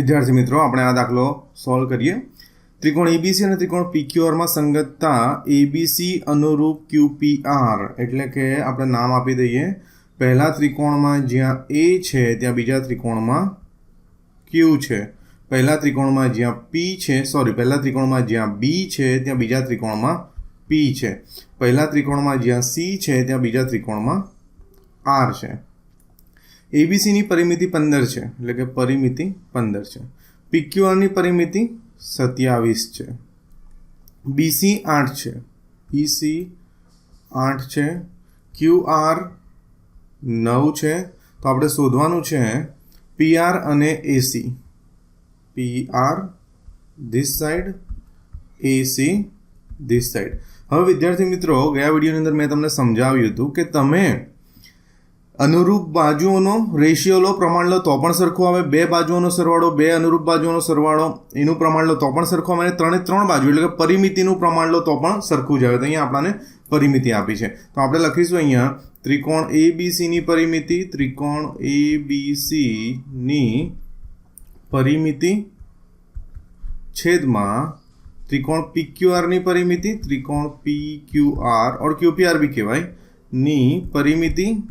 વિદ્યાર્થી મિત્રો, આપણે આ દાખલો સોલ્વ કરીએ. ત્રિકોણ એબીસી અને ત્રિકોણ પીક્યુઆરમાં સંગતતા એબીસી અનુરૂપ ક્યુપીઆર એટલે કે આપણે નામ આપી દઈએ. પહેલા ત્રિકોણમાં જ્યાં એ છે, ત્યાં બીજા ત્રિકોણમાં ક્યુ છે. પહેલા ત્રિકોણમાં જ્યાં પી છે સોરી પહેલા ત્રિકોણમાં જ્યાં બી છે, ત્યાં બીજા ત્રિકોણમાં પી છે. પહેલા ત્રિકોણમાં જ્યાં સી છે, ત્યાં બીજા ત્રિકોણમાં આર છે. એબીસીની પરિમિતિ પંદર છે, એટલે કે પરિમિતિ પંદર છે. પીક્યુઆરની પરિમિતિ સત્યાવીસ છે. બીસી આઠ છે. બીસી આઠ છે. ક્યુઆર નવ છે. તો આપણે શોધવાનું છે પીઆર અને AC PR this side AC this side હવે વિદ્યાર્થી મિત્રો, ગયા વિડીયોની અંદર મેં તમને સમજાવ્યું હતું કે તમે અનુરૂપ બાજુઓનો રેશિયો લો, પ્રમાણ લો, તો પણ સરખું આવે. બે બાજુઓનો સરવાળો, બે અનુરૂપ બાજુઓનો સરવાળો, એનું પ્રમાણ લો, તો પણ સરખું આવે. ત્રણે ત્રણ બાજુ, એટલે કે પરિમિતિનું પ્રમાણ લો, તો પણ સરખું જ આવે. તો અહીંયા આપણને પરિમિતિ આપી છે. તો આપણે લખીશું અહીંયા, ત્રિકોણ એ બી પરિમિતિ, ત્રિકોણ એ બી પરિમિતિ છેદમાં ત્રિકોણ પી ક્યુ પરિમિતિ, ત્રિકોણ પી ક્યુ આર ઓર ક્યુપીઆર બી કહેવાય, ની પરિમિતિ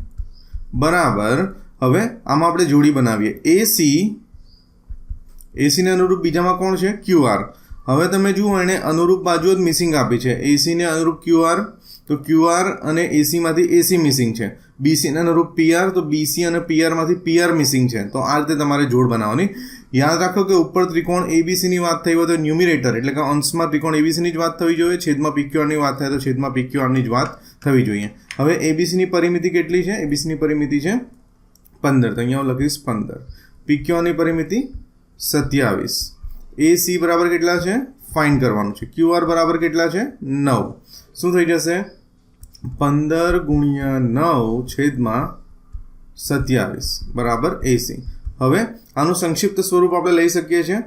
બરાબર. હવે આમાં આપણે જોડી બનાવીએ. એસી એસીને અનુરૂપ બીજામાં કોણ છે? ક્યુઆર હવે તમે જુઓ એણે અનુરૂપ બાજુ જ મિસિંગ આપી છે. એસીને અનુરૂપ ક્યુઆર તો ક્યુઆર અને એસીમાંથી એસી મિસિંગ છે. બીસીને અનુરૂપ પીઆર તો બીસી અને પીઆરમાંથી પીઆર મિસિંગ છે. તો આ રીતે તમારે જોડ બનાવવાની. યાદ રાખો કે ઉપર ત્રિકોણ એબીસીની વાત થઈ હોય તો ન્યુમિરેટર એટલે કે અંશમાં ત્રિકોણ એબીસીની જ વાત થવી જોઈએ. છેદમાં પીક્યુઆરની વાત થાય તો છેદમાં પીક્યુઆરની જ વાત થવી જોઈએ. હવે એબીસીની પરિમિતિ કેટલી છે? એબીસીની પરિમિતિ છે પંદર. તો અહીંયા હું લખીશ પંદર. પીક્યુઆરની પરિમિતિ સત્યાવીસ. એ સી બરાબર કેટલા છે? ફાઇન કરવાનું છે. ક્યુઆર બરાબર કેટલા છે? નવ. શું થઈ જશે? પંદર ગુણ્યા નવ છેદમાં સત્યાવીસ. બરાબર? એસી. હવે આનું સંક્ષિપ્ત સ્વરૂપ આપણે લઈ શકીએ છીએ.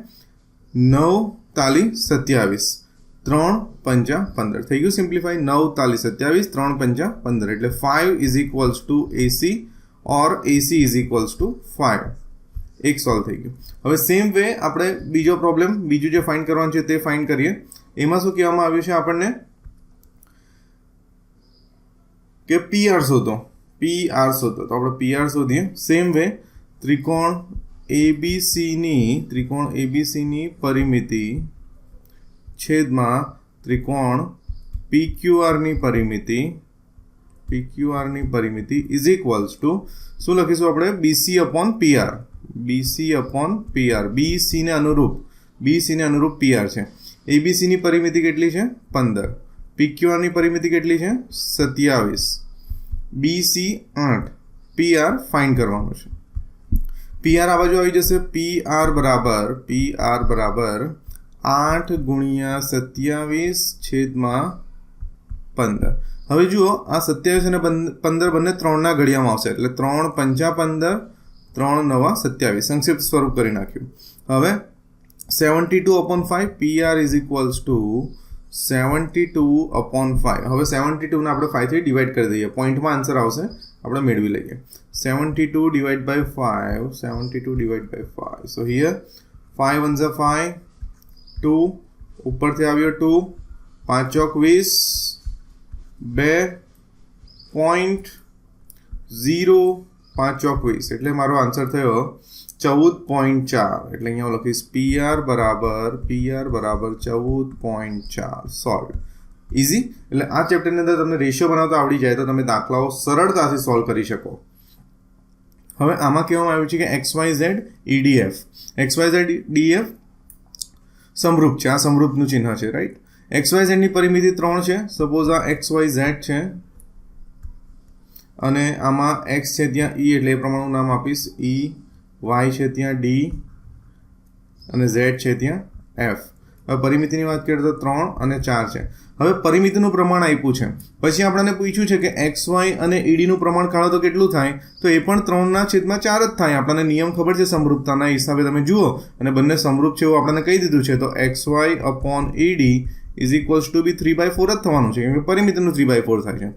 નવ તાલી સત્યાવીસ. ત્રણ પંચા પંદર. થઈ ગયું સિમ્પ્લિફાઈ? નવ તાલી સત્યાવીસ, ત્રણ પંચા પંદર. એટલે five is equals to AC or AC is equals to five એક સોલ્વ થઈ ગયું. હવે સેમ વે આપણે બીજો પ્રોબ્લેમ બીજું જે ફાઇન્ડ કરવાનું છે તે ફાઇન્ડ કરીએ. એમાં શું કહેવામાં આવ્યું છે આપણને? કે પી આર શોધો. પી આર શોધો. તો આપણે પી આર શોધીએ. સેમ વે ત્રિકોણ એબીસીની ત્રિકોણ એબીસીની પરિમિતિ છેદમાં ત્રિકોણ પીક્યુઆરની પરિમિતિ પીક્યુઆરની પરિમિતિ ઇઝ ઇક્વલ્સ ટુ શું લખીશું આપણે? BC upon PR BC upon PR બીસીને અનુરૂપ. બીસીને અનુરૂપ પીઆર છે. એબીસીની પરિમિતિ કેટલી છે? પંદર. પીક્યુઆરની પરિમિતિ કેટલી છે? સત્યાવીસ. બી સી આઠ. પીઆર ફાઇન કરવાનું છે. પીઆર આ બાજુ આવી જશે. પી આર બરાબર, પી આર બરાબર આઠ ગુણ્યા સત્યાવીસ છેદમાં પંદર. હવે જુઓ, આ સત્યાવીસ અને પંદર બંને ત્રણના ઘડિયામાં આવશે. એટલે ત્રણ પંચા પંદર, ત્રણ નવા સત્યાવીસ. સંક્ષિપ્ત સ્વરૂપ કરી નાખ્યું. હવે seventy two upon five P R is equals to seventy two upon five હવે સેવન્ટી ટુને આપણે ફાઇવથી ડિવાઈડ કરી દઈએ પોઈન્ટમાં આન્સર આવશે આપણે મેળવી લઈએ seventy two divide by five seventy two divide by five so here five one Jha five two ઉપરથી આવ્યો ટુ પાંચ ચોક વીસ બે પોઈન્ટ ઝીરો પાંચ ચોક વીસ એટલે મારો આન્સર થયો ચૌદ પોઈન્ટ ચાર. એટલે અહીંયા હું લખીશ પીઆર બરાબર પીઆર બરાબર ચૌદ પોઈન્ટ ચાર. સોલ્વ ઇઝી એટલે આ ચેપ્ટરની અંદર તમને રેશિયો બનાવતા આવડી જાય તો તમે દાખલાઓ સરળતાથી સોલ્વ કરી શકો. હવે આમાં કહેવામાં આવ્યું છે કે X Y Z EDF X Y Z DF સમરૂપ છે. આ સમરૂપનું ચિહ્ન છે રાઈટ એક્સ વાય ઝેડની પરિમિતિ ત્રણ છે. સપોઝ આ એક્સ વાય ઝેડ છે. અને આમાં એક્સ છે ત્યાં ઈ એટલે એ પ્રમાણેનું નામ આપીશ ઈ વાય છે ત્યાં ડી અને ઝેડ છે ત્યાં એફ હવે પરિમિતિની વાત કરીએ તો ત્રણ અને ચાર છે. હવે પરિમિતિનું પ્રમાણ આપ્યું છે. પછી આપણને પૂછ્યું છે કે એક્સ વાય અને ઈડીનું પ્રમાણ કાઢો તો કેટલું થાય? તો એ પણ ત્રણના છેદમાં ચાર જ થાય. આપણને નિયમ ખબર છે સમરૂપતાના હિસાબે તમે જુઓ અને બંને સમરૂપ છે એવું આપણને કહી દીધું છે. તો X Y upon ED is equals to B three by four જ થવાનું છે. કેમ કે પરિમિતિનું થ્રી બાય ફોર થાય છે.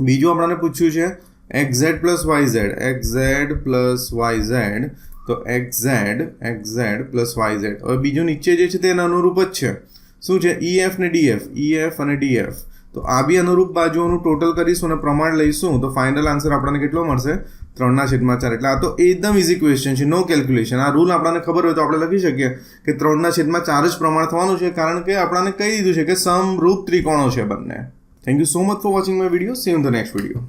બીજું આપણને પૂછ્યું છે X Z plus Y Z X Z plus Y Z તો X Z X Z plus Y Z હવે બીજું નીચે જે છે તેને અનુરૂપ જ છે. શું છે? ઈ એફ ને ઈ એફ અને ડીએફ તો આ બી અનુરૂપ બાજુઓનું ટોટલ કરીશું અને પ્રમાણ લઈશું. તો ફાઇનલ આન્સર આપણને કેટલો મળશે? ત્રણના છેદમાં ચાર. એટલે આ તો એકદમ ઇઝી ક્વેશ્ચન છે. નો કેલ્ક્યુલેશન આ રૂલ આપણને ખબર હોય તો આપણે લખી શકીએ કે ત્રણના છેદમાં ચાર જ પ્રમાણ થવાનું છે કારણ કે આપણને કહી દીધું છે કે સમરૂપ ત્રિકોણો છે બંને. Thank you so much for watching my video see in the next video